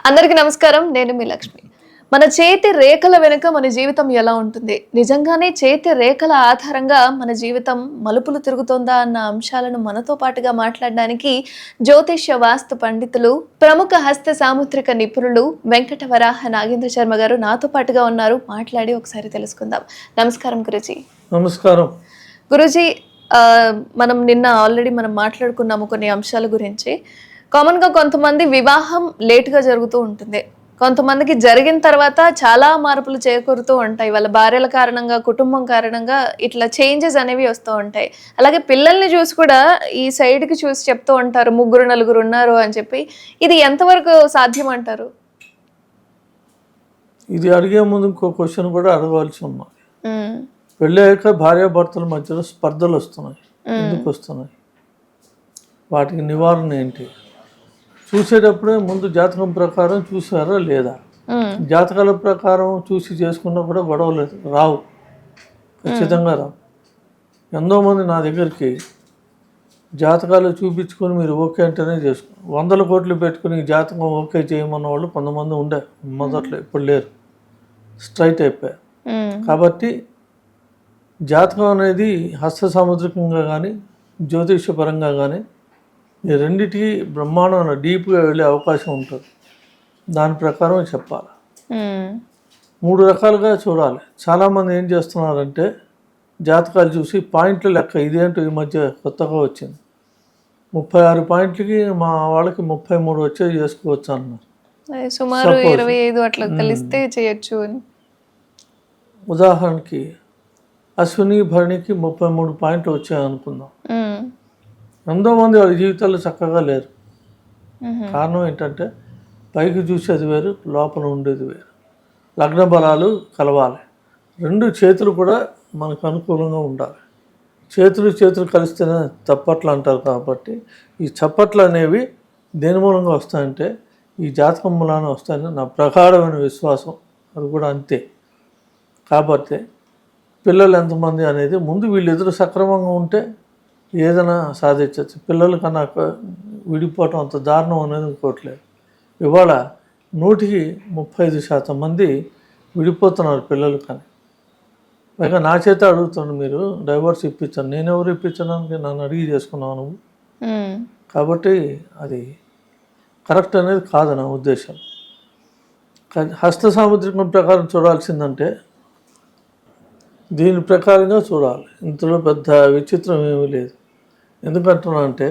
అందరికీ నమస్కారం నేను మీ లక్ష్మి. మన చేతి రేఖల వెనుక మన జీవితం ఎలా ఉంటుంది? నిజంగానే చేతి రేఖల ఆధారంగా మన జీవితం మలుపులు తిరుగుతోందా అన్న అంశాలను మనతో పాటుగా మాట్లాడడానికి జ్యోతిష్య వాస్తు పండితులు ప్రముఖ హస్త సాముద్రిక నిపుణులు వెంకట వరాహ నాగేంద్ర శర్మ గారు నాతో పాటుగా ఉన్నారు. మాట్లాడి ఒకసారి తెలుసుకుందాం. నమస్కారం గురుజీ. నమస్కారం. గురుజీ ఆ, మనం నిన్న ఆల్రెడీ మనం మాట్లాడుకున్నాము కొన్ని అంశాల గురించి. కామన్గా కొంతమంది వివాహం లేట్గా జరుగుతూ ఉంటుంది. కొంతమందికి జరిగిన తర్వాత చాలా మార్పులు చేకూరుతూ ఉంటాయి. వాళ్ళ భార్యల కారణంగా కుటుంబం కారణంగా ఇట్లా చేంజెస్ అనేవి వస్తూ ఉంటాయి. అలాగే పిల్లల్ని చూసి కూడా ఈ సైడ్కి చూసి చెప్తూ ఉంటారు ముగ్గురు నలుగురు ఉన్నారు అని చెప్పి. ఇది ఎంతవరకు సాధ్యం అంటారు? ఇది అడిగే ముందు ఇంకో క్వశ్చన్ కూడా అడగవలసి ఉన్నది. ఉమ్, పెళ్ళయ్యాక భార్యాభర్తల మధ్యలో స్పర్ధలు వస్తున్నాయి. ఎందుకు వస్తున్నాయి? వాటికి నివారణ ఏంటి? చూసేటప్పుడే ముందు జాతకం ప్రకారం చూసారా లేదా? జాతకాల ప్రకారం చూసి చేసుకున్నా కూడా గొడవలు రావు. ఖచ్చితంగా రావు. ఎంతో మంది నా దగ్గరికి జాతకాలు చూపించుకొని మీరు ఓకే అంటేనే చేసుకో. వందల కోట్లు పెట్టుకుని జాతకం ఓకే చేయమన్న వాళ్ళు కొంతమంది ఉండే. మొదట్లో ఇప్పుడు లేరు. స్ట్రైట్ అయిపోయారు. కాబట్టి జాతకం అనేది హస్త సాముద్రికంగా కానీ జ్యోతిషపరంగా కానీ ఈ రెండిటికి బ్రహ్మాండమైన డీప్గా వెళ్ళే అవకాశం ఉంటుంది. దాని ప్రకారం చెప్పాలి. మూడు రకాలుగా చూడాలి. చాలామంది ఏం చేస్తున్నారంటే జాతకాలు చూసి పాయింట్ల లెక్క ఇదేంటో ఈ మధ్య కొత్తగా వచ్చింది. ముప్పై ఆరు పాయింట్లకి మా వాళ్ళకి ముప్పై మూడు వచ్చే చేసుకోవచ్చు అన్నారు. సుమారు ఇరవై ఐదు అట్లా కలిస్తే చేయొచ్చు అని. ఉదాహరణకి అశ్విని భరణికి ముప్పై మూడు పాయింట్లు వచ్చాయి అనుకుందాం ఉమ్, ఎంతో మంది వాళ్ళ జీవితాల్లో చక్కగా లేరు. కారణం ఏంటంటే పైకి చూసేది వేరు లోపల ఉండేది వేరు. లగ్న బలాలు కలవాలి. రెండు చేతులు కూడా మనకు అనుకూలంగా ఉండాలి. చేతులు చేతులు కలిస్తేనే చప్పట్లు అంటారు కాబట్టి ఈ చప్పట్లు అనేవి దేని మూలంగా వస్తాయంటే ఈ జాతకం మూలాన వస్తాయని నా ప్రగాఢమైన విశ్వాసం. అది కూడా అంతే. కాబట్టి పిల్లలు ఎంతమంది అనేది ముందు వీళ్ళిద్దరు సక్రమంగా ఉంటే ఏదైనా సాధించవచ్చు. పిల్లల కన్నా క- విడిపోవటం అంత దారుణం అనేది ఇంకోట్లేదు. ఇవాళ నూటికి ముప్పై ఐదు శాతం మంది విడిపోతున్నారు పిల్లలు కానీ పైగా నా చేత అడుగుతాను మీరు డైవర్స్ ఇప్పించాను. నేను ఎవరు ఇప్పించడానికి నన్ను అడిగి చేసుకున్నావు నువ్వు? కాబట్టి అది కరెక్ట్ అనేది కాదు నా ఉద్దేశం. హస్త సాముద్రికం ప్రకారం చూడాల్సిందంటే దీని ప్రకారంగా చూడాలి. ఇందులో పెద్ద విచిత్రం ఏమీ లేదు. ఎందుకంటున్నా అంటే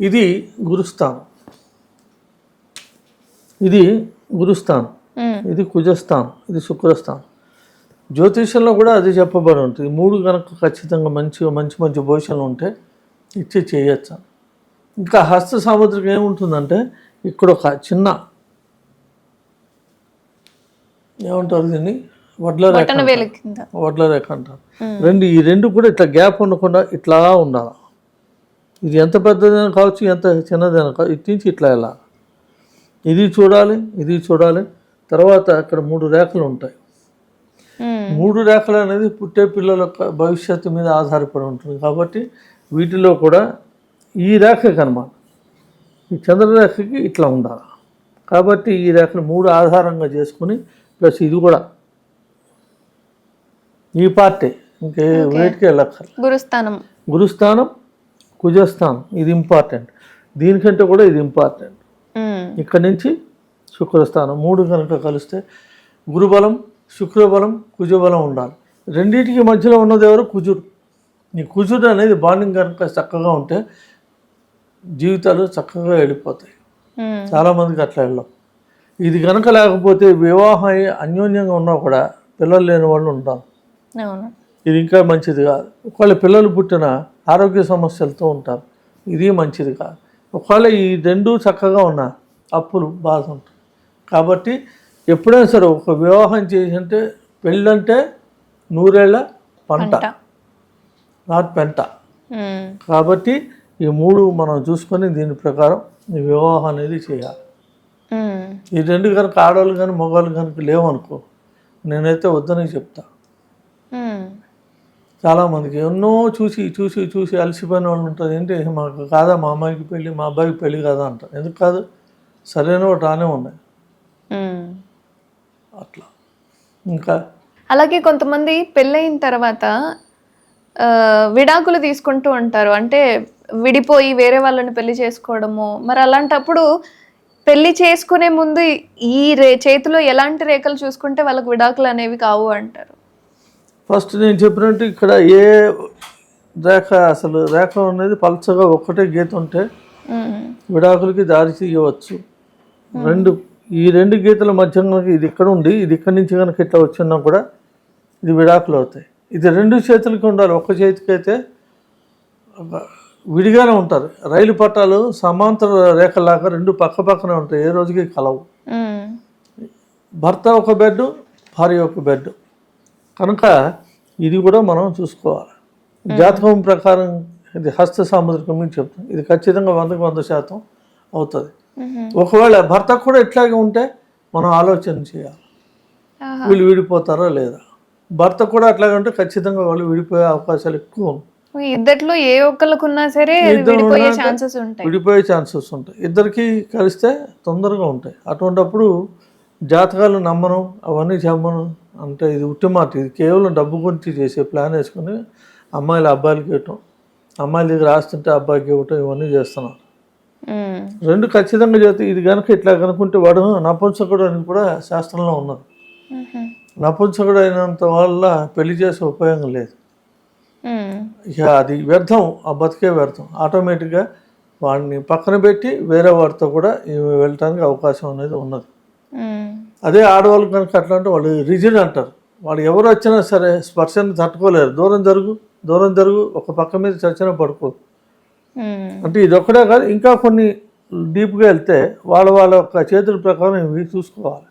ఇది గురుస్థానం. ఇది గురుస్థానం. ఇది కుజస్థానం. ఇది శుక్రస్థానం. జ్యోతిషంలో కూడా అది చెప్పబడి ఉంటుంది. మూడు కనుక ఖచ్చితంగా మంచిగా మంచి మంచి భవిష్యత్తులు ఉంటే ఇచ్చి చేయొచ్చు. ఇంకా హస్త సాముద్రికం ఏముంటుందంటే ఇక్కడ ఒక చిన్న ఏమంటారు దీన్ని? వడ్ల రేఖ వడ్ల రేఖ అంటారు. రెండు ఈ రెండు కూడా ఇట్లా గ్యాప్ ఉండకుండా ఇట్లా ఉండాలి. ఇది ఎంత పెద్దదైనా కావచ్చు ఎంత చిన్నదైనా కావచ్చు ఇటు నుంచి ఇట్లా వెళ్ళాలి ఇది చూడాలి ఇది చూడాలి. తర్వాత ఇక్కడ మూడు రేఖలు ఉంటాయి. మూడు రేఖలు అనేది పుట్టే పిల్లల యొక్క భవిష్యత్తు మీద ఆధారపడి ఉంటుంది. కాబట్టి వీటిలో కూడా ఈ రేఖకి అనమాట ఈ చంద్రరేఖకి ఇట్లా ఉండాలి. కాబట్టి ఈ రేఖను మూడు ఆధారంగా చేసుకుని ప్లస్ ఇది కూడా. ఈ పార్టీ. ఇంకే వేటికి వెళ్ళక్కర్లేదు గురుస్థానం. గురుస్థానం కుజస్థానం ఇది ఇంపార్టెంట్ దీనికంటే కూడా ఇది ఇంపార్టెంట్ ఇక్కడి నుంచి శుక్రస్థానం మూడు కనుక కలిస్తే గురుబలం శుక్రబలం కుజబలం ఉండాలి. రెండింటికి మధ్యలో ఉన్నది ఎవరు? కుజుడు. ఈ కుజుడు అనేది బాండింగ్ కనుక చక్కగా ఉంటే జీవితాలు చక్కగా వెళ్ళిపోతాయి. చాలామందికి అట్లా వెళ్ళం ఇది కనుక లేకపోతే వివాహం అయ్యి అన్యోన్యంగా ఉన్నా కూడా పిల్లలు లేని వాళ్ళు ఉంటారు. అవును. ఇది ఇంకా మంచిది కాదు. ఒకవేళ పిల్లలు పుట్టిన ఆరోగ్య సమస్యలతో ఉంటారు. ఇది మంచిది కాదు. ఒకవేళ ఈ రెండు చక్కగా ఉన్న అప్పులు బాధ ఉంటుంది. కాబట్టి ఎప్పుడైనా సరే ఒక వివాహం చేసింటే పెళ్ళంటే నూరేళ్ళ పంట. నాట్ పెంట. కాబట్టి ఈ మూడు మనం చూసుకొని దీని ప్రకారం వివాహం అనేది చేయాలి. ఈ రెండు కనుక ఆడవాళ్ళు కానీ మగవాళ్ళు కనుక లేవనుకో నేనైతే వద్దని చెప్తా. ఉమ్, చాలామందికి ఎన్నో చూసి చూసి చూసి అలసిపోయిన వాళ్ళు ఉంటారు. ఏంటి? మాకు కాదా మా అమ్మాయికి పెళ్ళి మా అబ్బాయికి పెళ్ళి కాదా అంటారు ఎందుకు కాదు? సరైన రానే ఉన్నాయి. అట్లా. ఇంకా? అలాగే కొంతమంది పెళ్ళయిన తర్వాత విడాకులు తీసుకుంటూ ఉంటారు. అంటే విడిపోయి వేరే వాళ్ళని పెళ్ళి చేసుకోవడము. మరి అలాంటప్పుడు పెళ్ళి చేసుకునే ముందు ఈ రే చేతిలో ఎలాంటి రేఖలు చూసుకుంటే వాళ్ళకి విడాకులు అనేవి కావు అంటారు. ఫస్ట్ నేను చెప్పినట్టు ఇక్కడ ఏ రేఖ అసలు రేఖ అనేది పలచగా ఒక్కటే గీత ఉంటే. విడాకులకి దారి తీయవచ్చు. రెండు ఈ రెండు గీతల మధ్య ఇది ఇక్కడ ఉండి ఇది ఇక్కడి నుంచి కనుక ఇట్లా వచ్చినా కూడా ఇది విడాకులు అవుతాయి. ఇది రెండు చేతులకి ఉండాలి ఒక్క చేతికి అయితే ఒక విడిగానే ఉంటారు. రైలు పట్టాలు సమాంతర రేఖలాగా రెండు పక్క పక్కనే ఉంటాయి ఏ రోజుకి కలవు. భర్త ఒక బెడ్ భార్య ఒక బెడ్ కనుక ఇది కూడా మనం చూసుకోవాలి. జాతకం ప్రకారం ఇది హస్త సాముద్రికం అని చెప్తాం. ఇది ఖచ్చితంగా వందకు వంద శాతం అవుతుంది. ఒకవేళ భర్తకు కూడా ఇట్లాగే ఉంటే మనం ఆలోచన చేయాలి. వీళ్ళు విడిపోతారా లేదా? భర్త కూడా అట్లాగే ఉంటే ఖచ్చితంగా వాళ్ళు విడిపోయే అవకాశాలు ఎక్కువ ఉన్నాయి ఇద్దట్లో ఏ ఒక్కరికి ఉన్నా సరే విడిపోయే ఛాన్సెస్ ఉంటాయి. విడిపోయే ఛాన్సెస్ ఉంటాయి. ఇద్దరికి కలిస్తే తొందరగా ఉంటాయి. అటువంటప్పుడు జాతకాలు నమ్మను అవన్నీ చెప్పను అంటే ఇది ఉట్టి మాట ఇది కేవలం డబ్బు గురించి చేసే ప్లాన్ వేసుకుని అమ్మాయిలు అబ్బాయిలకి ఇవ్వటం అమ్మాయిల దగ్గర రాస్తుంటే అబ్బాయికి ఇవ్వటం ఇవన్నీ చేస్తున్నారు. రెండు ఖచ్చితంగా చేస్తే ఇది కనుక ఇట్లా కనుకుంటే వాడు నపుంసకుడు అని కూడా శాస్త్రంలో ఉన్నది. నపుంసకుడు అయినంత వల్ల పెళ్ళి చేసే ఉపయోగం లేదు. ఇక అది వ్యర్థం ఆ బతికే వ్యర్థం ఆటోమేటిక్గా వాడిని పక్కన పెట్టి వేరే వాడితో కూడా వెళ్ళటానికి అవకాశం అనేది ఉన్నది. అదే ఆడవాళ్ళు కనుక అట్లా అంటే వాళ్ళు రిజిడ్ అంటారు. వాళ్ళు ఎవరు వచ్చినా సరే స్పర్శని తట్టుకోలేరు. దూరం జరుగు దూరం జరుగు ఒక పక్క మీద చచ్చిన పడుకో. అంటే ఇది ఒక్కడే కాదు ఇంకా కొన్ని డీప్గా వెళ్తే వాళ్ళ వాళ్ళ యొక్క చేతుల ప్రకారం ఇవి చూసుకోవాలి.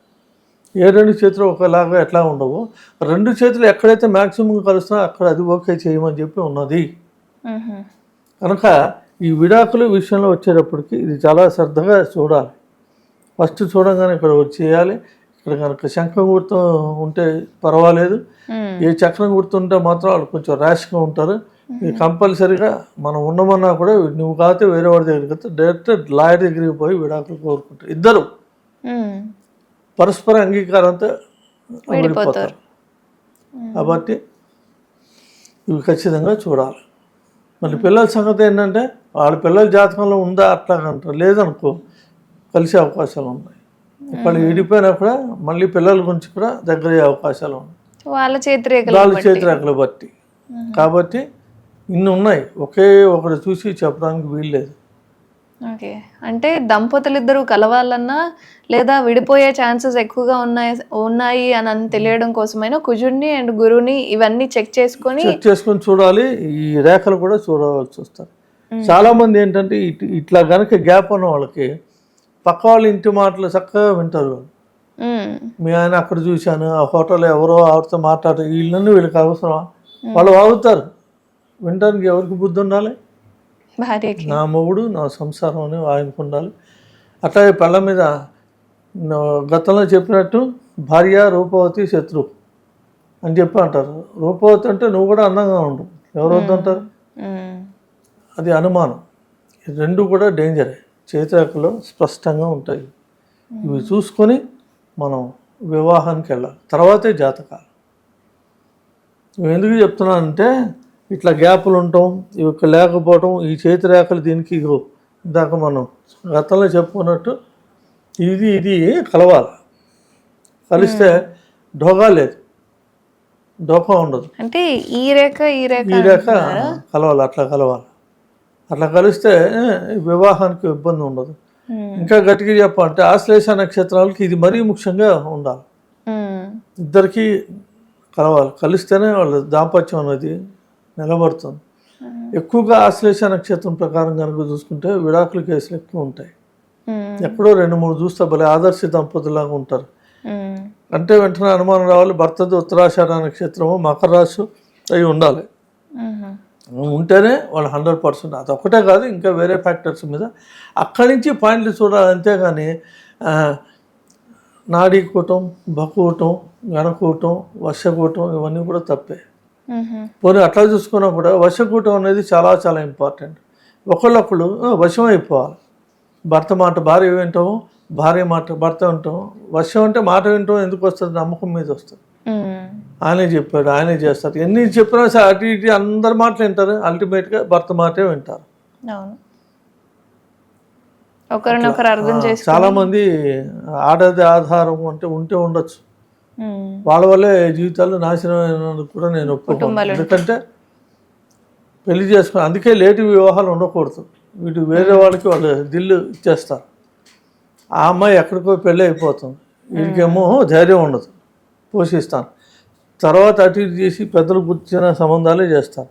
ఏ రెండు చేతులు ఒకలాగా ఎట్లా ఉండవు. రెండు చేతులు ఎక్కడైతే మ్యాక్సిమం కలుస్తున్నా అక్కడ అది ఓకే చేయమని చెప్పి ఉన్నది. కనుక ఈ విడాకుల విషయంలో వచ్చేటప్పటికి ఇది చాలా శ్రద్ధగా చూడాలి. ఫస్ట్ చూడంగానే ఇక్కడ వచ్చి చేయాలి ఇక్కడ కనుక శంఖం గుర్తు ఉంటే పర్వాలేదు. ఏ చక్రం గుర్తుంటే మాత్రం వాళ్ళు కొంచెం ర్యాష్గా ఉంటారు. కంపల్సరీగా మనం ఉండమన్నా కూడా నువ్వు కాకపోతే వేరే వాడి దగ్గరికి డైరెక్ట్ లాయర్ దగ్గరికి పోయి విడాకులు కోరుకుంటారు. ఇద్దరు. పరస్పర అంగీకారంతో. విడిపోతారు. కాబట్టి ఇవి ఖచ్చితంగా చూడాలి. మళ్ళీ పిల్లల సంగతి ఏంటంటే వాళ్ళ పిల్లల జాతకంలో ఉందా అట్లా అంటారు. లేదనుకో కలిసే అవకాశాలు ఉన్నాయి. ఒకళ్ళు విడిపోయినా కూడా మళ్ళీ పిల్లల గురించి కూడా దగ్గర అయ్యే అవకాశాలు ఉన్నాయి. వాళ్ళ చేతి రేఖలు వాళ్ళ చేతి రేఖలు బట్టి. కాబట్టి ఇన్ని ఉన్నాయి. ఒకే ఒకటి చూసి చెప్పడానికి వీల్లేదు ఓకే. అంటే దంపతులు ఇద్దరు కలవాలన్నా లేదా విడిపోయే ఛాన్సెస్ ఎక్కువగా ఉన్నాయి ఉన్నాయి అని తెలియడం కోసమైనా కుజుడిని అండ్ గురువుని ఇవన్నీ చెక్ చేసుకొని చెక్ చేసుకొని చూడాలి. ఈ రేఖలు కూడా చూడవలసి వస్తారు చాలా మంది ఏంటంటే ఇట్- ఇట్లా గనక గ్యాప్ ఉన్న వాళ్ళకి పక్క వాళ్ళ ఇంటి మాటలు చక్కగా వింటారు. మీ ఆయన అక్కడ చూశాను ఆ హోటల్లో ఎవరో ఆవిడతో మాట్లాడు వీళ్ళని వీళ్ళకి అవసరమా? వాళ్ళు వాగుతారు. వినడానికి ఎవరికి బుద్ధి ఉండాలి? నా మొగుడు నా సంసారం అని ఆయనకు ఉండాలి. అట్లాగే పళ్ళ మీద గతంలో చెప్పినట్టు భార్య రూపవతి శత్రు అని చెప్పి అంటారు. రూపవతి అంటే నువ్వు కూడా అందంగా ఉండు. ఎవరు వద్దంటారు? అది అనుమానం. రెండు కూడా డేంజరే. చేతిరేఖలో స్పష్టంగా ఉంటాయి. ఇవి చూసుకొని మనం వివాహానికి వెళ్ళాలి. తర్వాతే జాతకాలు. ఎందుకు చెప్తున్నానంటే ఇట్లా గ్యాపులు ఉండటం ఇవి లేకపోవటం ఈ చేతి రేఖలు దీనికి ఇగో ఇందాక మనం గతంలో చెప్పుకున్నట్టు ఇది ఇది కలవాలి. కలిస్తే ఢోగా లేదు. డోకా ఉండదు. అంటే ఈ రేఖ ఈ రేఖ ఈ రేఖ కలవాలి అట్లా కలవాలి. అట్లా కలిస్తే వివాహానికి ఇబ్బంది ఉండదు. ఇంకా గట్టిగా చెప్పాలంటే ఆశ్లేష నక్షత్రాలకి ఇది మరీ ముఖ్యంగా ఉండాలి. ఇద్దరికి కలవాలి. కలిస్తేనే వాళ్ళ దాంపత్యం అనేది నిలబడుతుంది. ఎక్కువగా ఆశ్లేష నక్షత్రం ప్రకారం కనుక చూసుకుంటే విడాకుల కేసులు ఎక్కువ ఉంటాయి. ఎక్కడో రెండు మూడు చూస్తే భలే ఆదర్శ దంపతులాగా ఉంటారు. అంటే వెంటనే అనుమానం రావాలి భర్తది ఉత్తరాషాఢ నక్షత్రము మకర రాశి అవి ఉండాలి. ఉమ్, ఉంటేనే వాళ్ళు హండ్రెడ్ పర్సెంట్. అదొక్కటే కాదు ఇంకా వేరే ఫ్యాక్టర్స్ మీద. అక్కడి నుంచి పాయింట్లు చూడాలి అంతేగాని నాడీ కూటం బకూటం గణకూటం వర్షకూటం ఇవన్నీ కూడా తప్పే. పోనీ అట్లా చూసుకున్నా కూడా వర్షకూటం అనేది చాలా చాలా ఇంపార్టెంట్. ఒకళ్ళొకళ్ళు ఆ, వశం అయిపోవాలి. భర్త మాట భార్య వింటాము భార్య మాట భర్త ఉంటాం వర్షం అంటే మాట వింటాం ఎందుకు వస్తుంది? నమ్మకం మీద వస్తుంది. ఆయనే చెప్పాడు ఆయనే చేస్తారు ఎన్ని చెప్పినా సరే అటు ఇటు అందరి మాటలు వింటారు. అల్టిమేట్గా భర్త మాటే వింటారు. ఒకరినొకరు అర్థం చేసి చాలా మంది ఆడది ఆధారం అంటే ఉంటే ఉండొచ్చు. వాళ్ళ వల్లే జీవితాలు నాశనం కూడా నేను ఒప్పుకోను. ఎందుకంటే పెళ్ళి చేసుకుని అందుకే లేటు వివాహాలు ఉండకూడదు. వీటి వేరే వాళ్ళకి వాళ్ళు దిల్లు ఇచ్చేస్తారు. ఆ అమ్మాయి ఎక్కడికో పెళ్ళి అయిపోతుంది. వీడికేమో ధైర్యం ఉండదు. పోషిస్తాను. తర్వాత అటు ఇటు చేసి పెద్దలు కూర్చిన సంబంధాలే చేస్తారు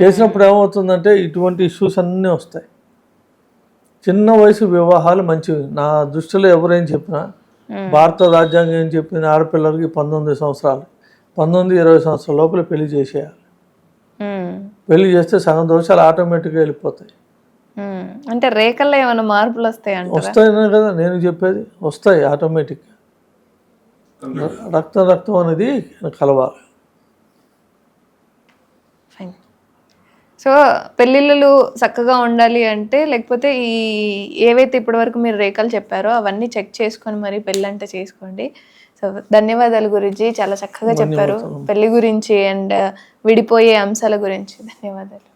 చేసినప్పుడు ఏమవుతుందంటే ఇటువంటి ఇష్యూస్ అన్నీ వస్తాయి. చిన్న వయసు వివాహాలు మంచివి. నా దృష్టిలో ఎవరేం చెప్పినా భారత రాజ్యాంగం ఏం చెప్పింది? ఆడపిల్లలకి పంతొమ్మిది సంవత్సరాలు. పంతొమ్మిది ఇరవై సంవత్సరాల లోపల పెళ్ళి చేసేయాలి. పెళ్ళి చేస్తే సగం దోషాలు ఆటోమేటిక్గా వెళ్ళిపోతాయి. అంటే రేఖల్లో ఏమైనా మార్పులు వస్తాయి అంటారా వస్తాయనే కదా నేను చెప్పేది. వస్తాయి ఆటోమేటిక్గా. రక్తం రక్తం అనేది కలవాలి. ఫైన్ సో పెళ్ళిళ్ళు చక్కగా ఉండాలి అంటే లేకపోతే ఈ ఏవైతే ఇప్పటివరకు మీరు రేఖలు చెప్పారో అవన్నీ చెక్ చేసుకొని మరి పెళ్ళి అంటే చేసుకోండి. సో ధన్యవాదాలు గురించి చాలా చక్కగా చెప్పారు. పెళ్ళి గురించి అండ్ విడిపోయే అంశాల గురించి. ధన్యవాదాలు.